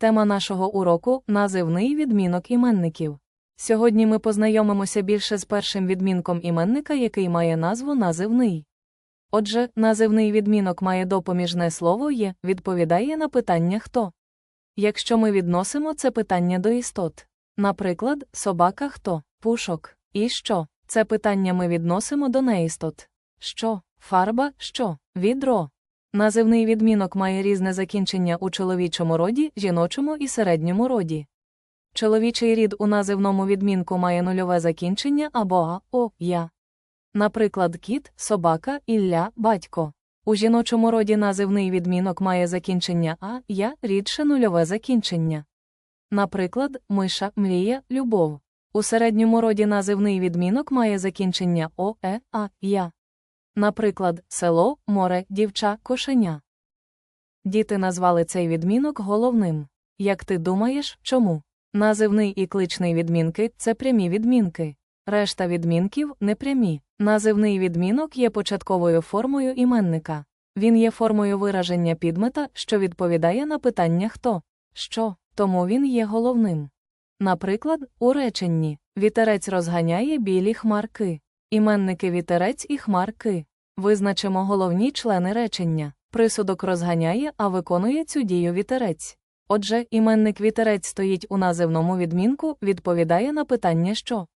Тема нашого уроку називний відмінок іменників. Сьогодні ми познайомимося більше з першим відмінком іменника, який має назву називний. Отже, називний відмінок має допоміжне слово є, відповідає на питання хто. Якщо ми відносимо це питання до істот. Наприклад, собака хто, пушок, і що, це питання ми відносимо до неістот. Що, фарба, що, відро. Називний відмінок має різне закінчення у чоловічому роді, жіночому і середньому роді. Чоловічий рід у називному відмінку має нульове закінчення або а, о, я. Наприклад, кіт, собака, ілля, батько. У жіночому роді називний відмінок має закінчення а, я, рідше нульове закінчення. Наприклад, миша, мрія, любов. У середньому роді називний відмінок має закінчення о, е, а, я. Наприклад, село, море, дівча, кошеня. Діти назвали цей відмінок головним. Як ти думаєш, чому? Називний і кличний відмінки це прямі відмінки. Решта відмінків непрямі. Називний відмінок є початковою формою іменника. Він є формою вираження підмета, що відповідає на питання хто, що, тому він є головним. Наприклад, у реченні вітерець розганяє білі хмарки. Іменники вітерець і хмарки. Визначимо головні члени речення. Присудок розганяє, а виконує цю дію вітерець. Отже, іменник вітерець стоїть у називному відмінку, відповідає на питання що.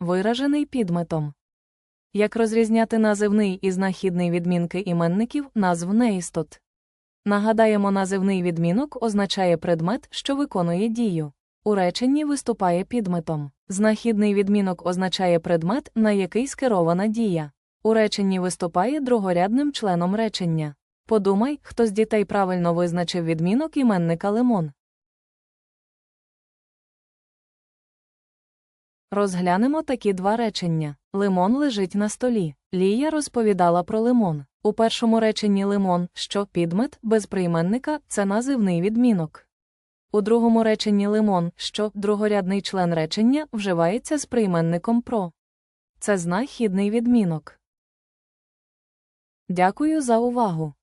Виражений підметом. Як розрізняти називний і знахідний відмінки іменників назв неістот? Нагадаємо, називний відмінок означає предмет, що виконує дію. У реченні виступає підметом. Знахідний відмінок означає предмет, на який скерована дія. У реченні виступає другорядним членом речення. Подумай, хто з дітей правильно визначив відмінок іменника лимон. Розглянемо такі два речення. Лимон лежить на столі. Лія розповідала про лимон. У першому реченні лимон, що підмет без прийменника це називний відмінок. У другому реченні лимон, що другорядний член речення вживається з прийменником про. Це знахідний відмінок. Дякую за увагу.